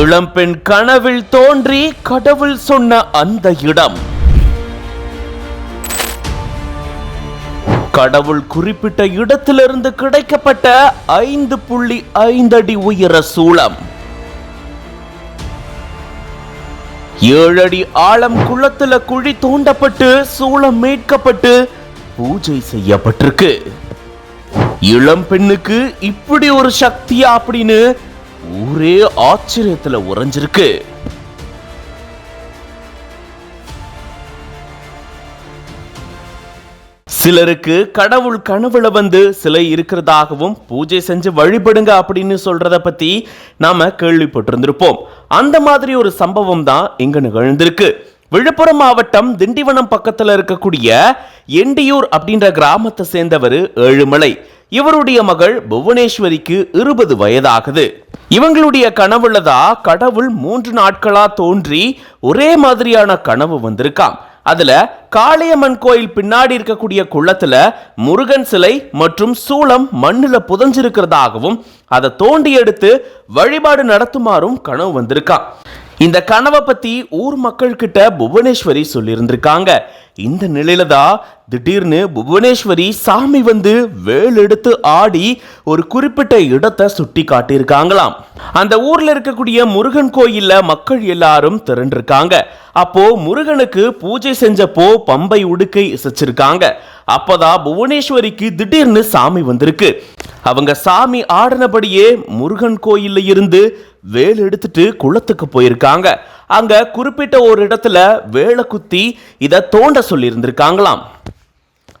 இளம்பெண் கனவில் தோன்றி கடவுள் சொன்ன அந்த இடம். கடவுள் குறிப்பிட்ட இடத்திலிருந்து கிடைக்கப்பட்ட ஐந்து புள்ளி ஐந்து அடி உயர சூளம். ஏழடி ஆழம் குளத்துல குழி தோண்டப்பட்டு சூளம் மீட்கப்பட்டு பூஜை செய்யப்பட்டிருக்கு. இளம் பெண்ணுக்கு இப்படி ஒரு சக்தியா அப்படின்னு ஊரே ஆச்சரியத்துல உறைஞ்சிருக்கு. சிலருக்கு கடவுள் கனவுல வந்து சிலை இருக்கிறதாகவும் பூஜை செஞ்சு வழிபடுங்க அப்படின்னு சொல்றத பத்தி நாம கேள்விப்பட்டிருந்திருப்போம். அந்த மாதிரி ஒரு சம்பவம் தான் இங்க நிகழ்ந்திருக்கு. விழுப்புரம் மாவட்டம் திண்டிவனம் பக்கத்துல இருக்கக்கூடிய எண்டியூர் அப்படின்ற கிராமத்தை சேர்ந்தவர் ஏழுமலை. இவருடைய மகள் புவனேஸ்வரிக்கு இருபது வயதாகுது. இவங்களுடைய கனவுல தான் கடவுள் மூன்று நாட்களா தோன்றி ஒரே மாதிரியான கனவு வந்திருக்காம். அதுல காளியம்மன் கோயில் பின்னாடி இருக்கக்கூடிய குளத்துல முருகன் சிலை மற்றும் சூளம் மண்ணுல புதஞ்சிருக்கிறதாகவும் அதை தோண்டி எடுத்து வழிபாடு நடத்துமாறும் கனவு வந்திருக்கான் இந்த கனவை பத்தி ஊர் மக்கள் கிட்ட புவனேஸ்வரி சொல்லியிருந்திருக்காங்க இந்த நிலையில தான் திடீர்னு புவனேஸ்வரி சாமி வந்து வேல் எடுத்து ஆடி ஒரு குறிப்பிட்ட இடத்தை சுட்டி காட்டியிருக்காங்களாம். அந்த ஊர்ல இருக்கக்கூடிய முருகன் கோயில்ல மக்கள் எல்லாரும் திரண்டிருக்காங்க. அப்போ முருகனுக்கு பூஜை செஞ்சப்போ பம்பை உடுக்கை இசைச்சிருக்காங்க. அப்பதான் புவனேஸ்வரிக்கு திடீர்னு சாமி வந்திருக்கு. அவங்க சாமி ஆடினபடியே முருகன் கோயில்ல இருந்து வேல் எடுத்துட்டு குளத்துக்கு போயிருக்காங்க. அங்க குறிப்பிட்ட ஒரு இடத்துல வேலை குத்தி இதை தோண்ட சொல்லியிருந்திருக்காங்களாம்.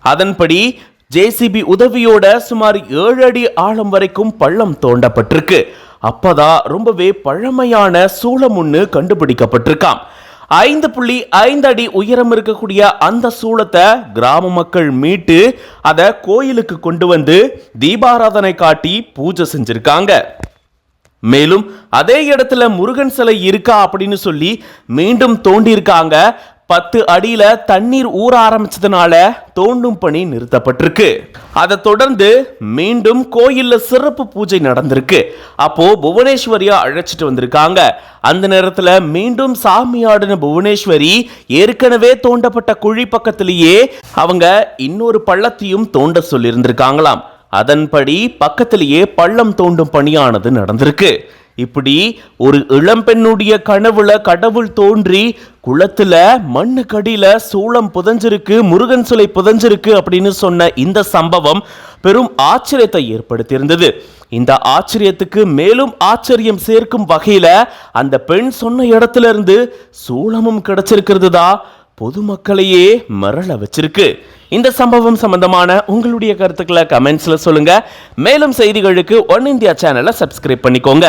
அதன்படி ஜேசிபி உதவியோட சுமார் ஏழு அடி ஆழம் வரைக்கும் பள்ளம் தோண்டப்பட்டிருக்கு. அப்பதான் ரொம்பவே பழமையான சூளம் ஒன்று கண்டுபிடிக்கப்பட்டிருக்காம். ஐந்து புள்ளி ஐந்து அடி உயரம் இருக்கக்கூடிய அந்த சூளத்தை கிராம மக்கள் மீட்டு அதை கோயிலுக்கு கொண்டு வந்து தீபாராதனை காட்டி பூஜை செஞ்சிருக்காங்க. மேலும் அதே இடத்துல முருகன் சிலை இருக்கா அப்படின்னு சொல்லி மீண்டும் தோண்டியிருக்காங்க. பத்து அடியில தண்ணீர் ஊற ஆரம்பிச்சதுனால தோண்டும் பணி நிறுத்தப்பட்டிருக்கு. அதை தொடர்ந்து மீண்டும் கோயில்ல சிறப்பு பூஜை நடந்திருக்கு. அப்போ புவனேஸ்வரியா அழைச்சிட்டு வந்திருக்காங்க. அந்த நேரத்துல மீண்டும் சாமி ஆடின புவனேஸ்வரி ஏற்கனவே தோண்டப்பட்ட குழி பக்கத்திலேயே அவங்க இன்னொரு பள்ளத்தையும் தோண்ட சொல்லியிருந்திருக்காங்களாம். அதன்படி பக்கத்திலேயே பள்ளம் தோண்டும் பணியானது நடந்திருக்கு. இப்படி ஒரு இளம்பெண்ணுடைய கனவுல கடவுள் தோன்றி குளத்துல மண்ணு கடியில சூளம் புதஞ்சிருக்கு முருகன் சிலை புதஞ்சிருக்கு அப்படின்னு சொன்ன இந்த சம்பவம் பெரும் ஆச்சரியத்தை ஏற்படுத்தியிருந்தது. இந்த ஆச்சரியத்துக்கு மேலும் ஆச்சரியம் சேர்க்கும் வகையில அந்த பெண் சொன்ன இடத்துல இருந்து சூளமும் கிடைச்சிருக்கிறது தான் பொதுமக்களையே மரள வச்சிருக்கு. இந்த சம்பவம் சம்பந்தமான உங்களுடைய கருத்துக்களை கமெண்ட்ஸில் சொல்லுங்க. மேலும் செய்திகளுக்கு ஒன் இந்தியா சேனலை சப்ஸ்கிரைப் பண்ணிக்கோங்க.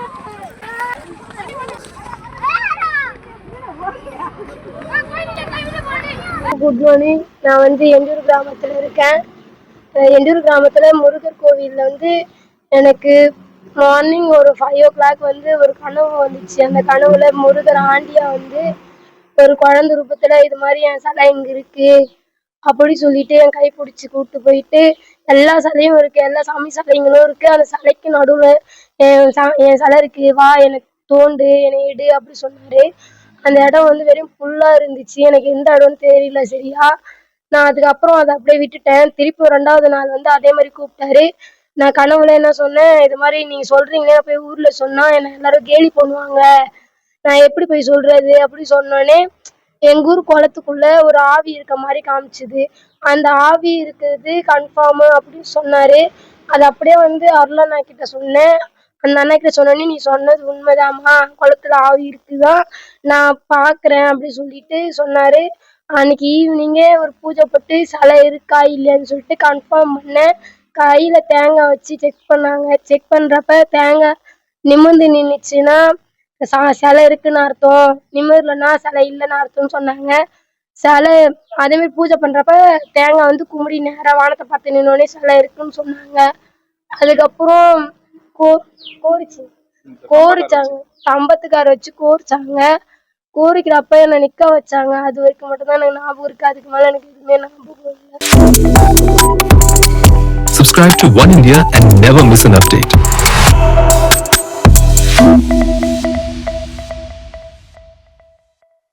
Good morning. நான் வந்து எண்டூர் கிராமத்தில் இருக்கேன். எண்டூர் கிராமத்தில்? முருகர் கோவிலில் வந்து எனக்கு மார்னிங் ஒரு ஃபைவ் ஓ கிளாக் வந்து ஒரு கனவு வந்துச்சு. அந்த கனவுல முருகர் ஆண்டியா வந்து ஒரு குழந்தை ரூபத்தில் இது மாதிரி என் சிலை இங்கே இருக்கு அப்படி சொல்லிட்டு என் கை பிடிச்சி கூப்பிட்டு போயிட்டு எல்லா சிலையும் இருக்கு. எல்லா சாமி சிலைங்களும் இருக்கு. அந்த சிலைக்கு நடுவில் என் ச- என் சிலை இருக்கு. வா எனக்கு தோண்டு என்னை எடு அப்படி சொன்னாரு. அந்த இடம் வந்து வெறும் புல்லா இருந்துச்சு. எனக்கு எந்த இடம்னு தெரியல சரியா? நான் அதுக்கப்புறம் அதை அப்படியே விட்டுட்டேன். திருப்பி ரெண்டாவது நாள் வந்து அதே மாதிரி கூப்பிட்டாரு. நான் கனவுல என்ன சொன்னேன்? இது மாதிரி நீங்க சொல்றீங்களே நான் போய் ஊர்ல சொன்னா என்ன எல்லாரும் கேலி பண்ணுவாங்க. நான் எப்படி போய் சொல்றது அப்படி சொன்னோடனே எங்கள் ஊர் குளத்துக்குள்ள ஒரு ஆவி இருக்க மாதிரி காமிச்சுது. அந்த ஆவி இருக்கிறது கன்ஃபார்மு அப்படின்னு சொன்னாரு. அது அப்படியே வந்து அருளண்ணா கிட்ட சொன்னேன். அந்த அண்ணாக்கிட்ட சொன்னோடனே நீ சொன்னது உண்மைதாம்மா. குளத்துல ஆவி இருக்குதான் நான் பார்க்குறேன் அப்படி சொல்லிட்டு சொன்னாரு. அன்னைக்கு ஈவினிங்கே ஒரு பூஜை போட்டு சிலை இருக்கா இல்லையான்னு சொல்லிட்டு கன்ஃபார்ம் பண்ணேன். கையில தேங்காய் வச்சு செக் பண்ணாங்க. செக் பண்றப்ப தேங்காய் நிமிர்ந்து நின்றுச்சுன்னா சா சிலை இருக்குன்னு அர்த்தம். நிமிர்லன்னா சிலை இல்லைன்னு அர்த்தம்னு சொன்னாங்க. சிலை அதேமாதிரி பூஜை பண்றப்ப தேங்காய் வந்து கும்பிடி நேராக வானத்தை பார்த்து நின்னோடனே சிலை இருக்குன்னு சொன்னாங்க. அதுக்கப்புறம் கோ கோரிச்சு கோரிச்சாங்க. சம்பத்துக்கார வச்சு கோரிச்சாங்க. கோரிக்கிறப்ப என்னை நிக்க வச்சாங்க. அது வரைக்கும் மட்டும்தான் எனக்கு ஞாபகம் இருக்கு. அதுக்கு மேல எனக்கு எதுவுமே ஞாபகம் இல்லை. Subscribe to One India and never miss an update.